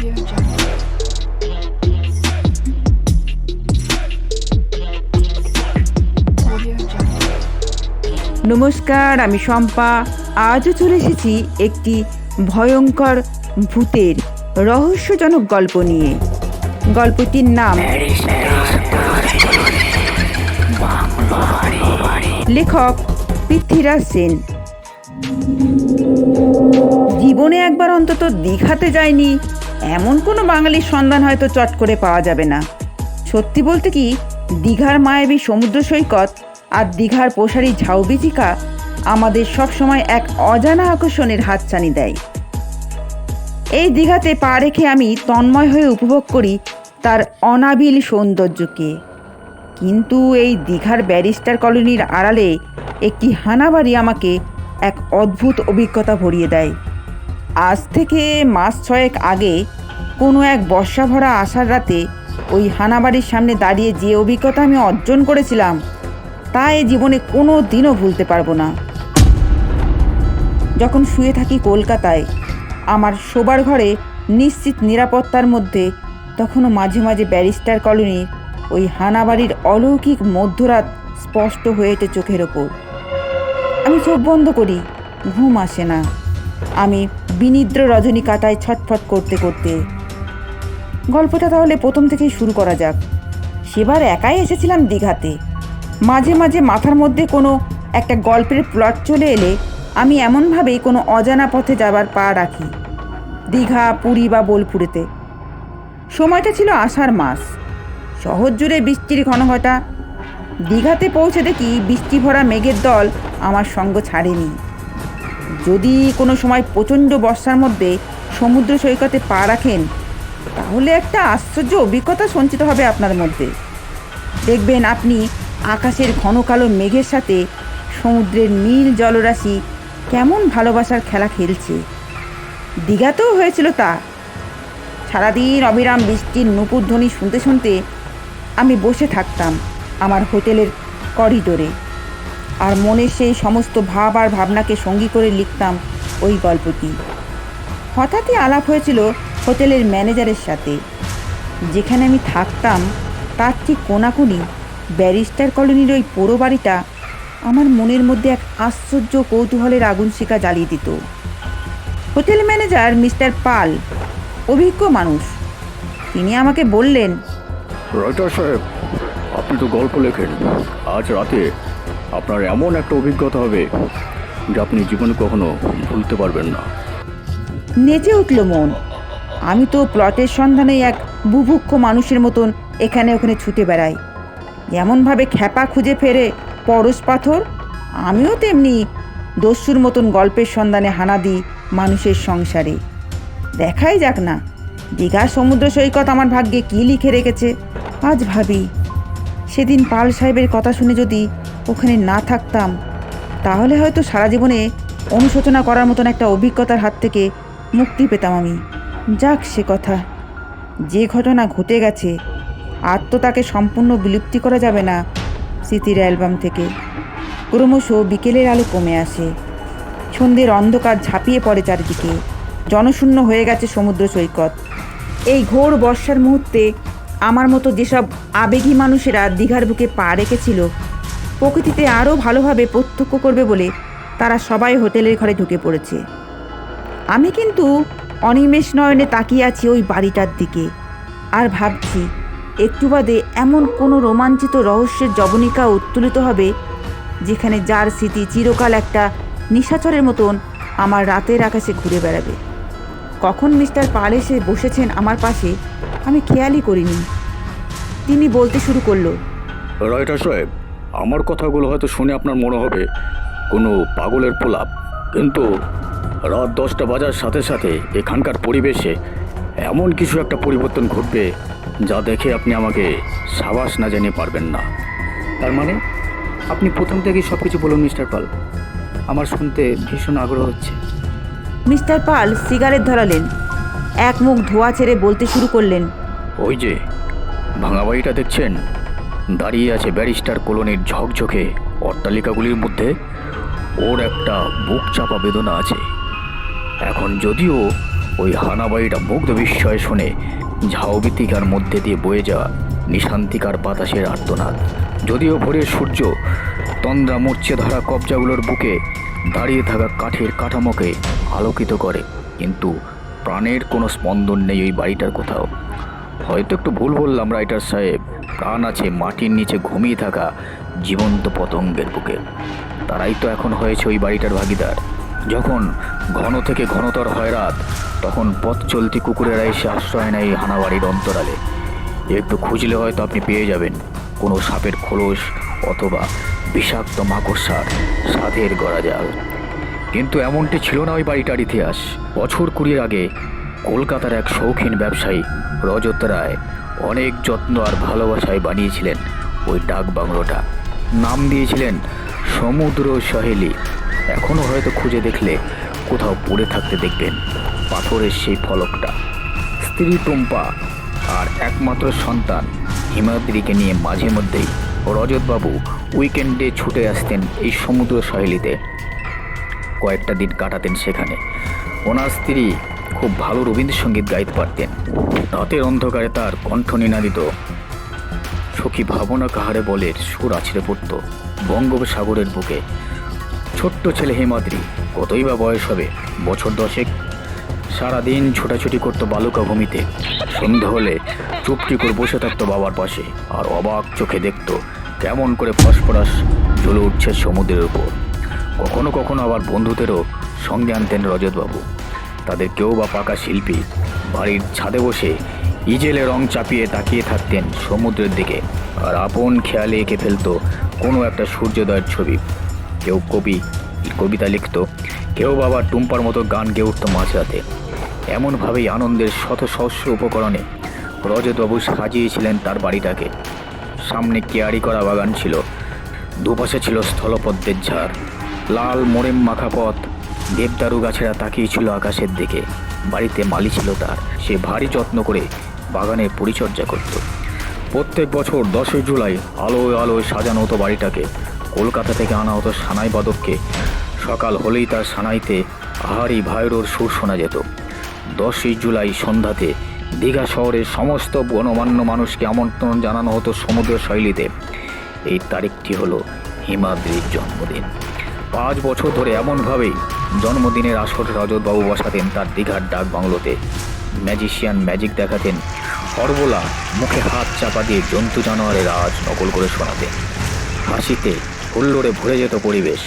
নমস্কার, আমি শম্পা। আজও চলে এসেছি একটি ভয়ঙ্কর ভূতের রহস্যজনক গল্প নিয়ে। গল্পটির নাম লেখক পৃথ্বীরাজ সেন। জীবনে একবার অন্তত দীঘাতে যায়নি এমন কোনো বাঙালির সন্ধান হয়তো চট করে পাওয়া যাবে না। সত্যি বলতে কি, দীঘার মায়াবী সমুদ্র সৈকত আর দীঘার প্রসারী ঝাউবিচিকা আমাদের সবসময় এক অজানা আকর্ষণের হাতছানি দেয়। এই দীঘাতে পা রেখে আমি তন্ময় হয়ে উপভোগ করি তার অনাবিল সৌন্দর্যকে। কিন্তু এই দীঘার ব্যারিস্টার কলোনির আড়ালে একটি হানাবাড়ি আমাকে এক অদ্ভুত অভিজ্ঞতা ভরিয়ে দেয়। আজ থেকে মাস ছয়েক আগে কোনো এক বর্ষা ভরা আসার রাতে ওই হানাবাড়ির সামনে দাঁড়িয়ে যে অভিজ্ঞতা আমি অর্জন করেছিলাম, তা এ জীবনে কোনো দিনও ভুলতে পারব না। যখন শুয়ে থাকি কলকাতায়, আমার শোবার ঘরে নিশ্চিত নিরাপত্তার মধ্যে তখনও মাঝে মাঝে ব্যারিস্টার কলোনির ওই হানাবাড়ির অলৌকিক মধ্যরাত স্পষ্ট হয়ে ওঠে চোখের ওপর। আমি চোখ বন্ধ করি, ঘুম আসে না। আমি বিনিদ্র রজনী কাটায় ছটফট করতে করতে। গল্পটা তাহলে প্রথম থেকেই শুরু করা যাক। সেবার একাই এসেছিলাম দীঘাতে। মাঝে মাঝে মাথার মধ্যে কোনো একটা গল্পের প্লট চলে এলে আমি এমনভাবেই কোনো অজানা পথে যাবার পা রাখি। দীঘা, পুরী বা বোলপুরেতে। সময়টা ছিল আষাঢ় মাস। শহর জুড়ে বৃষ্টির ঘনঘটা। দীঘাতে পৌঁছে দেখি বৃষ্টি ভরা মেঘের দল আমার সঙ্গ ছাড়েনি। যদি কোনো সময় প্রচণ্ড বর্ষার মধ্যে সমুদ্র সৈকতে পা রাখেন, তাহলে একটা আশ্চর্য অভিজ্ঞতা সঞ্চিত হবে আপনার মধ্যে। দেখবেন আপনি আকাশের ঘন কালো মেঘের সাথে সমুদ্রের নীল জলরাশি কেমন ভালোবাসার খেলা খেলছে। দীঘাতেও হয়েছিল তা। সারাদিন অবিরাম বৃষ্টির নুপুর ধ্বনি শুনতে শুনতে আমি বসে থাকতাম আমার হোটেলের করিডোরে। আর মনের সেই সমস্ত ভাব আর ভাবনাকে সঙ্গী করে লিখতাম ওই গল্পটি। হঠাৎই আলাপ হয়েছিল হোটেলের ম্যানেজারের সাথে। যেখানে আমি থাকতাম, তার ঠিক কোনাকুনি ব্যারিস্টার কলোনির ওই পোড়ো বাড়িটা আমার মনের মধ্যে এক আশ্চর্য কৌতূহলের আগুন শিকা জ্বালিয়ে দিত। হোটেল ম্যানেজার মিস্টার পাল, অভিজ্ঞ মানুষ। তিনি আমাকে বললেন রাইটার সাহেব, আপনি তো গল্প লেখেন। আজ রাতে আপনার এমন একটা অভিজ্ঞতা হবে যা আপনি জীবনে কখনো ভুলতে পারবেন না। নেচে উঠল মন। আমি তো প্লটের সন্ধানে এক বুভুক্ষ মানুষের মতন এখানে ওখানে ছুটে বেড়াই। যেমনভাবে খ্যাপা খুঁজে ফেরে পরশ পাথর? আমিও তেমনি দস্যুর মতন গল্পের সন্ধানে হানা দিই মানুষের সংসারে। দেখাই যাক না দীঘার সমুদ্র সৈকত আমার ভাগ্যে কী লিখে রেখেছে, আজ ভাবি। সেদিন পাল সাহেবের কথা শুনে যদি ওখানে না থাকতাম, তাহলে হয়তো সারা জীবনে অনুশোচনা করার মতন একটা অভিজ্ঞতার হাত থেকে মুক্তি পেতাম আমি। যাক সে কথা, যে ঘটনা ঘটে গেছে, আর তো তাকে সম্পূর্ণ বিলুপ্তি করা যাবে না স্মৃতির অ্যালবাম থেকে। ক্রমশ বিকেলের আলো কমে আসে। সন্ধ্যের অন্ধকার ঝাঁপিয়ে পড়ে চারিদিকে। জনশূন্য হয়ে গেছে সমুদ্র সৈকত। এই ঘোর বর্ষার মুহূর্তে আমার মতো যেসব আবেগী মানুষেরা দীঘার বুকে পা রেখেছিল, প্রকৃতিতে আরও ভালোভাবে প্রত্যক্ষ করবে বলে তারা সবাই হোটেলের ঘরে ঢুকে পড়েছে। আমি কিন্তু অনিমেষ নয়নে তাকিয়ে আছি ওই বাড়িটার দিকে আর ভাবছি, একটু বাদে এমন কোনো রোমাঞ্চিত রহস্যের জবনিকা উত্তোলিত হবে যেখানে যার স্মৃতি চিরকাল একটা নিশাচরের মতন আমার রাতের আকাশে ঘুরে বেড়াবে। কখন মিস্টার পাল এসে বসেছেন আমার পাশে আমি খেয়ালই করিনি। তিনি বলতে শুরু করল রাইটার সাহেব আমার কথাগুলো হয়তো শুনে আপনার মনে হবে কোনো পাগলের প্রলাপ। কিন্তু রাত দশটা বাজার সাথে সাথে এখানকার পরিবেশে এমন কিছু একটা পরিবর্তন ঘটবে যা দেখে আপনি আমাকে সাবাস না জানিয়ে পারবেন না। তার মানে আপনি প্রথম থেকেই সব কিছু বলুন মিস্টার পাল। আমার শুনতে ভীষণ আগ্রহ হচ্ছে। মিস্টার পাল সিগারেট ধরালেন। এক মুখ ধোয়া ছেড়ে বলতে শুরু করলেন। ওই যে, ভাঙা বাড়িটা দেখছেন? দাঁড়িয়ে আছে ব্যারিস্টার কলোনির ঝকঝকে অট্টালিকাগুলির মধ্যে। ওর একটা বুক চাপা বেদনা আছে। এখন যদিও ওই হানাবাড়িটা মুগ্ধ বিস্ময় শুনে ঝাউবিতিকার মধ্যে দিয়ে বয়ে যাওয়া নিশান্তিকার বাতাসের আর্তনাদ। যদিও ভোরের সূর্য তন্দ্রা মরচে ধরা কবজাগুলোর বুকে, দাঁড়িয়ে থাকা কাঠের কাঠামোকে আলোকিত করে, কিন্তু প্রাণের কোনো স্পন্দন নেই ওই বাড়িটার কোথাও। হয়তো একটু ভুল বললাম, রাইটার সাহেব। প্রাণ আছে মাটির নিচে ঘুমিয়ে থাকা জীবন্ত পতঙ্গের বুকে। তারাই তো এখন হয়েছে ওই বাড়িটার ভাগিদার। যখন ঘন থেকে ঘনতর হয় রাত, তখন পথ চলতি কুকুরেরা এসে আশ্রয় নেয় হানাবাড়ির অন্তরালে। একটু খুঁজলে হয়তো আপনি পেয়ে যাবেন। কোনো সাপের খোলস অথবা বিষাক্ত মাকড়সার সাধের গড়া জাল কিন্তু এমনটি ছিল না ওই বাড়িটার ইতিহাস। বছর কুড়ির আগে কলকাতার এক শৌখিন ব্যবসায়ী রজত রায় অনেক যত্ন আর ভালোবাসায় বানিয়েছিলেন ওই ডাক বাংলোটা। নাম দিয়েছিলেন সমুদ্র সহেলি। এখনও হয়তো খুঁজে দেখলে কোথাও পড়ে থাকতে দেখবেন পাথরের সেই ফলকটা। স্ত্রী টুম্পা আর একমাত্র সন্তান হিমাদ্রিকে নিয়ে মাঝে মধ্যেই রজতবাবু উইকেন্ডে ছুটে আসতেন এই সমুদ্র সহেলিতে। কয়েকটা দিন কাটাতেন সেখানে। ওনার স্ত্রী খুব ভালো রবীন্দ্রসঙ্গীত গাইতে পারতেন। রাতের অন্ধকারে তার কণ্ঠ নিনাদিত। সখী ভাবনা কাহারে বলের সুর আছড়ে পড়ত বঙ্গোপসাগরের বুকে। ছোট্ট ছেলে হেমাদ্রি, কতই বা বয়স হবে, বছর দশেক। সারাদিন ছোটাছুটি করতো বালুকা ভূমিতে। সন্ধে হলে চুপটি করে বসে থাকতো বাবার পাশে। আর অবাক চোখে দেখতো কেমন করে ফসফরাস জ্বলে উঠছে সমুদ্রের উপর। কখনো কখনো আবার বন্ধুদেরও সঙ্গে আনতেন রজতবাবু। তাদের কেউ বা পাকা শিল্পী বাড়ির ছাদে বসে ইজেলে রং চাপিয়ে তাকিয়ে থাকতেন সমুদ্রের দিকে আর আপন খেয়ালে এঁকে ফেলতো কোনো একটা সূর্যোদয়ের ছবি। কেউ কবি, কবিতা লিখত, কেউ বাবা টুম্পার মতো গান গেয়ে উঠত মাঝরাতে। এমনভাবেই আনন্দের শত সহস্র উপকরণে রজতবাবু সাজিয়েছিলেন তার বাড়িটাকে। সামনে কেয়ারি করা বাগান ছিল, দুপাশে ছিল স্থলপদ্মের ঝাড়। লাল মোরেম মাখা পথ। দেবদারু গাছেরা তাকিয়েছিল আকাশের দিকে। বাড়িতে মালি ছিল তার। সে ভারী যত্ন করে বাগানের পরিচর্যা করত। প্রত্যেক বছর দশই জুলাই আলোয় আলোয় সাজানো হতো বাড়িটাকে। কলকাতা থেকে আনা হতো সানাই বাদককে সকাল হলেই তার সানাইতে আহারি ভাইরোর সুর শোনা যেত। দশই জুলাই সন্ধ্যাতে দীঘা শহরের সমস্ত গণমান্য মানুষকে আমন্ত্রণ জানানো হতো সমুদ্র শৈলীতে এই তারিখটি হলো হিমাদ্রির জন্মদিন। পাঁচ বছর ধরে এমনভাবেই জন্মদিনের আসর রজতবাবু বসাতেন তার দীঘার ডাক বাংলোতে। Magician magic দেখাতেন। হরবোলা মুখে হাত চাপা দিয়ে জন্তু জানোয়ারের আওয়াজ নকল করে শোনাতেন। হাসিতে হুল্লোড়ে ভরে যেত পরিবেশ।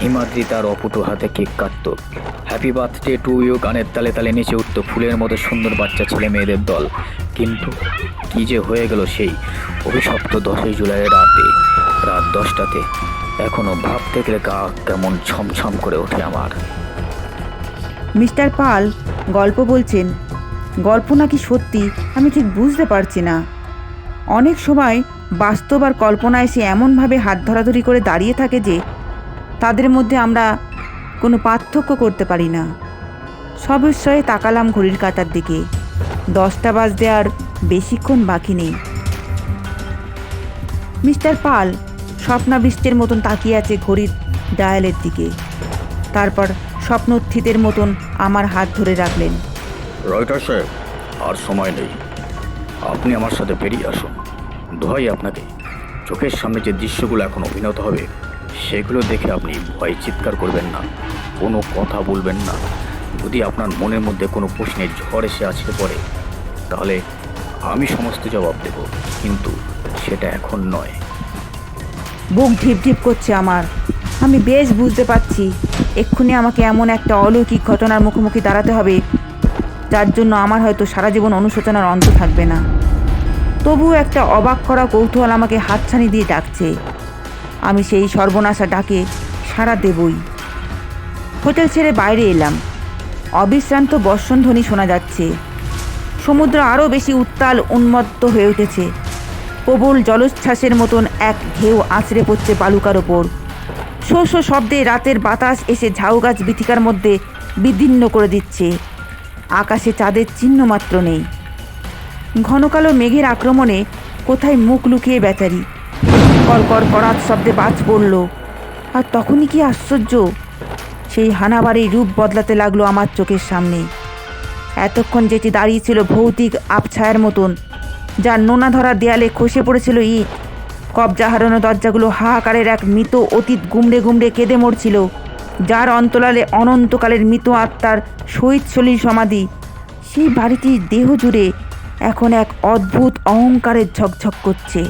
হিমাদ্রি তার অপুটু হাতে কেক কাটত। হ্যাপি বার্থডে টু ইউ, গানের তালে তালে নিচে উঠত ফুলের মতো সুন্দর বাচ্চা ছেলে মেয়েদের দল। কিন্তু কি যে হয়ে গেল সেই অভিশপ্ত দশই জুলাইয়ের রাতে, রাত দশটাতে এখনও ভাবতে গেলে গা কেমন ছমছম করে ওঠে আমার মিস্টার পাল গল্প বলছেন, গল্প নাকি সত্যি, আমি ঠিক বুঝতে পারছি না। অনেক সময় বাস্তব আর কল্পনা এসে এমনভাবে হাত ধরাধরি করে দাঁড়িয়ে থাকে যে, তাদের মধ্যে আমরা কোনো পার্থক্য করতে পারি না। সবিস্ময়ে তাকালাম ঘড়ির কাটার দিকে। দশটা বাজতে আর বেশিক্ষণ বাকি নেই। মিস্টার পাল স্বপ্নাবৃষ্টের মতন তাকিয়ে আছে ঘড়ির ডায়ালের দিকে। তারপর স্বপ্নস্থিতের মতন আমার হাত ধরে রাখলেন। রয়টার সাহেব, আর সময় নেই। আপনি আমার সাথে বেরিয়ে আসুন। দোহাই আপনাকে। চোখের সামনে যে দৃশ্যগুলো এখন অভিনত হবে, সেগুলো দেখে আপনি ভয় চিৎকার করবেন না। কোনো কথা বলবেন না। যদি আপনার মনের মধ্যে কোনো প্রশ্নের ঝড় এসে আছড়ে পড়ে, তাহলে আমি সমস্ত জবাব দেব। কিন্তু সেটা এখন নয়। বুক ঢিপ ঢিপ করছে আমার। আমি বেশ বুঝতে পারছি, এক্ষুনি আমাকে এমন একটা অলৌকিক ঘটনার মুখোমুখি দাঁড়াতে হবে, যার জন্য আমার হয়তো সারা জীবন অনুশোচনার অন্ত থাকবে না। তবুও একটা অবাক করা কৌতূহল আমাকে হাতছানি দিয়ে ডাকছে। আমি সেই সর্বনাশা ডাকে সাড়া দেবই। হোটেল ছেড়ে বাইরে এলাম। অবিশ্রান্ত বর্ষণধ্বনি শোনা যাচ্ছে। সমুদ্র আরও বেশি উত্তাল উন্মত্ত হয়ে উঠেছে। প্রবল জলোচ্ছ্বাসের মতন এক ঢেউ আছড়ে পড়ছে বালুকার ওপর। শো শো শব্দে রাতের বাতাস এসে ঝাউ গাছ বিথিকার মধ্যে বিদীর্ণ করে দিচ্ছে। আকাশে চাঁদের চিহ্ন মাত্র নেই। ঘনকালো মেঘের আক্রমণে কোথায় মুখ লুকিয়ে বেচারি? কড়কড় করাত শব্দে বাজ পড়ল। আর তখনই কি আশ্চর্য? সেই হানাবাড়ির রূপ বদলাতে লাগল আমার চোখের সামনে। এতক্ষণ যেটি দাঁড়িয়েছিল ভৌতিক আবছায়ার মতন যার নোনা ধরা দেয়ালে খসে পড়েছিল ইট। কবজা হারানো দরজাগুলো হাহাকারের এক মৃত অতীত গুমড়ে গুমড়ে কেঁদে মরছিল, যার অন্তরালে অনন্তকালের মৃত আত্মার শহীদ সলিল সমাধি। সেই বাড়িটির দেহ জুড়ে এখন এক অদ্ভুত অহংকারের ঝকঝক করছে।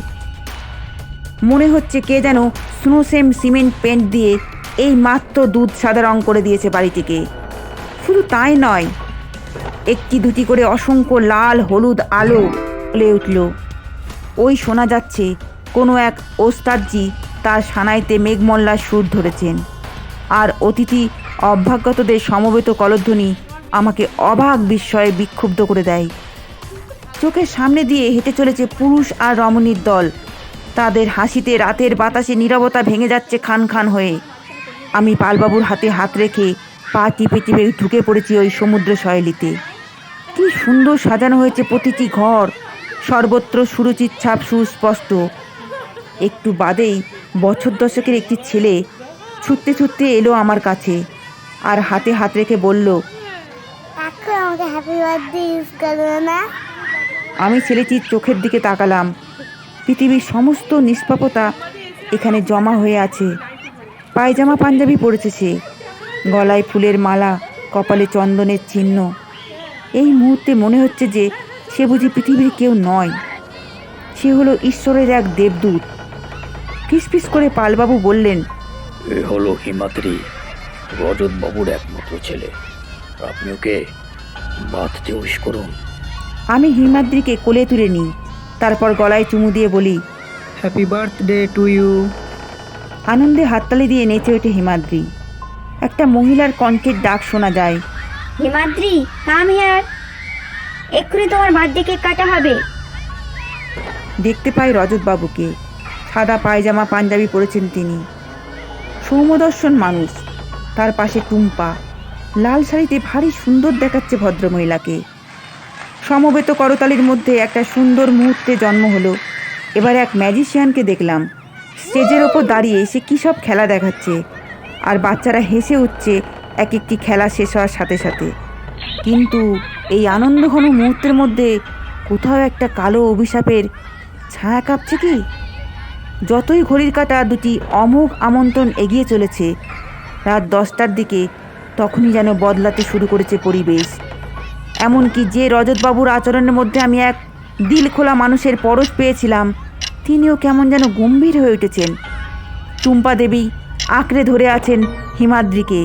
মনে হচ্ছে কে যেন স্নোসেম সিমেন্ট পেন্ট দিয়ে এই মাত্র দুধ সাদা রং করে দিয়েছে বাড়িটিকে। শুধু তাই নয়, একটি দুটি করে অসংখ্য লাল, হলুদ আলো জ্বলে উঠল। ওই শোনা যাচ্ছে, কোনো এক ওস্তাদজি তার সানাইতে মেঘমল্লার সুর ধরেছেন। আর অতিথি অভ্যাগতদের সমবেত কলধ্বনি আমাকে অবাক বিস্ময়ে বিক্ষুব্ধ করে দেয়। চোখের সামনে দিয়ে হেঁটে চলেছে পুরুষ আর রমণীর দল। তাদের হাসিতে রাতের বাতাসে নীরবতা ভেঙে যাচ্ছে খান খান হয়ে। আমি পালবাবুর হাতে হাত রেখে পা টিপে টিপে ঢুকে পড়েছি ওই সমুদ্র শৈলীতে কি সুন্দর সাজানো হয়েছে প্রতিটি ঘর সর্বত্র সুরুচির ছাপ সুস্পষ্ট। একটু বাদেই বছর দশকের একটি ছেলে ছুটতে ছুটতে এলো আমার কাছে আর হাতে হাত রেখে বলল আমি ছেলেটির চোখের দিকে তাকালাম। পৃথিবীর সমস্ত নিষ্পাপতা এখানে জমা হয়ে আছে। পায়জামা পাঞ্জাবি পরেছে সে। গলায় ফুলের মালা কপালে চন্দনের চিহ্ন। এই মুহূর্তে মনে হচ্ছে যে সে বুঝি পৃথিবীর কেউ নয়। সে হলো ঈশ্বরের এক দেবদূত। ফিসফিস করে পালবাবু বললেন এ হলো হিমাদ্রি রজত বাবুর একমাত্র ছেলে। আপনি ওকে বাঁধতে উইশ করুন। আমি হিমাদ্রিকে কোলে তুলে নিই তারপর গলায় চুমু দিয়ে বলি হ্যাপি বার্থডে টু ইউ আনন্দে হাততালি দিয়ে নেচে ওঠে হিমাদ্রি। একটা মহিলার কণ্ঠের ডাক শোনা যায় হিমাদ্রি কাম হিয়ার এক্ষুনি তোমার বার্থডে কেক কাটা হবে। দেখতে পাই রজতবাবুকে সাদা পায়জামা, পাঞ্জাবি পরেছেন তিনি। সৌমদর্শন মানুষ। তার পাশে টুম্পা। লাল শাড়িতে ভারী সুন্দর দেখাচ্ছে ভদ্রমহিলাকে। সমবেত করতালির মধ্যে একটা সুন্দর মুহূর্তে জন্ম হলো। এবার এক ম্যাজিশিয়ানকে দেখলাম। স্টেজের ওপর দাঁড়িয়ে সে কী সব খেলা দেখাচ্ছে। আর বাচ্চারা হেসে উঠছে, এক একটি খেলা শেষ হওয়ার সাথে সাথে। কিন্তু এই আনন্দঘন মুহূর্তের মধ্যে কোথাও একটা কালো অভিশাপের ছায়া কাঁপছে কি? যতই ঘড়ির কাঁটা দুটি অমোঘ আমন্ত্রণ এগিয়ে চলেছে, রাত দশটার দিকে তখনই যেন বদলাতে শুরু করেছে পরিবেশ। এমনকি যে রজতবাবুর আচরণের মধ্যে আমি এক দিল খোলা মানুষের পরশ পেয়েছিলাম, তিনিও কেমন যেন গম্ভীর হয়ে উঠেছেন। টুম্পা দেবী আঁকড়ে ধরে আছেন হিমাদ্রিকে।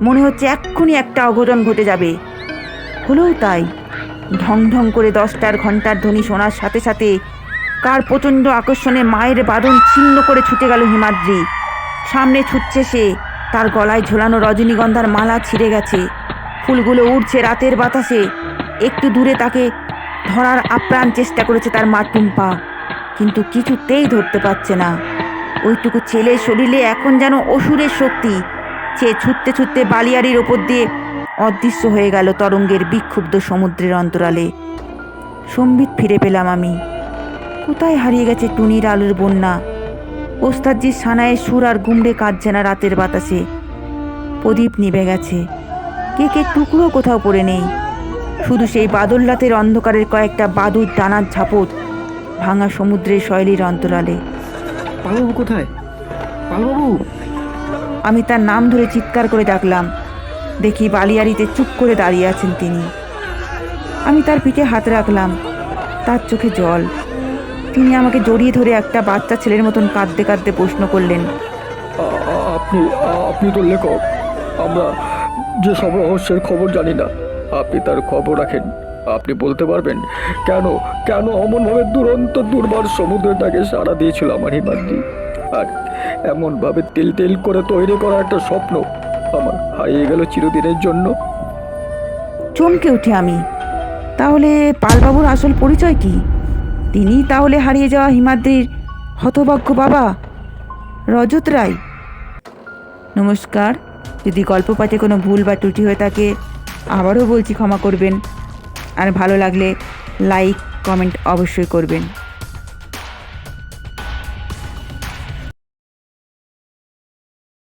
মনে হচ্ছে এক্ষুনি একটা অঘটন ঘটে যাবে। হলেও তাই, ঢং ঢং করে দশটার ঘণ্টার ধ্বনি শোনার সাথে সাথে কার প্রচণ্ড আকর্ষণে মায়ের বাদন ছিন্ন করে ছুটে গেল হিমাদ্রি। সামনে ছুটছে সে, তার গলায় ঝোলানো রজনীগন্ধার মালা ছিঁড়ে গেছে। ফুলগুলো উড়ছে রাতের বাতাসে, একটু দূরে তাকে ধরার আপ্রাণ চেষ্টা করেছে তার মা টুম্পা, কিন্তু কিছুতেই ধরতে পারছে না। ওইটুকু ছেলের শরীরে এখন যেন অসুরের শক্তি সে ছুটতে ছুটতে বালিয়াড়ির ওপর দিয়ে অদৃশ্য হয়ে গেল তরঙ্গের বিক্ষুব্ধ সমুদ্রের অন্তরালে। সম্বিত ফিরে পেলাম আমি। কোথায় হারিয়ে গেছে টুনির আলোর বন্যা? ওস্তাদজির সানায়ের সুর আর গুমড়ে কাঁদছে না রাতের বাতাসে। প্রদীপ নিভে গেছে। কেকের টুকরো কোথাও পড়ে নেই। শুধু সেই বাদল রাতের অন্ধকারের কয়েকটা বাদুর ডানার ঝাপট ভাঙা সমুদ্রের শৈলীর অন্তরালে। কোথায়? আমি তার নাম ধরে চিৎকার করে ডাকলাম। দেখি বালিয়াড়িতে চুপ করে দাঁড়িয়ে আছেন তিনি। আমি তার পিঠে হাত রাখলাম। তার চোখে জল। তিনি আমাকে জড়িয়ে ধরে একটা বাচ্চা ছেলের মতন কাঁদতে কাঁদতে প্রশ্ন করলেন আপনি আপনি তো লেখক। আমরা যে সব রহস্যের খবর জানি না, আপনি তার খবর রাখেন। আপনি বলতে পারবেন, কেন কেন অমনভাবে দুরন্ত দুর্বার সমুদ্রটাকে সাড়া দিয়েছিল আমার হিমাদ্রি? আর এমনভাবে তেল তেল করে তৈরি করা একটা স্বপ্ন আমার হারিয়ে গেল চিরদিনের জন্য। চমকে উঠে আমি। তাহলে পালবাবুর আসল পরিচয় কি? তিনি তাহলে হারিয়ে যাওয়া হিমাদ্রির হতভাগ্য বাবা, রজত রায়? নমস্কার, যদি গল্প পাঠে কোনো ভুল বা ত্রুটি হয়ে থাকে, আবারও বলছি ক্ষমা করবেন। আর ভালো লাগলে লাইক, কমেন্ট অবশ্যই করবেন।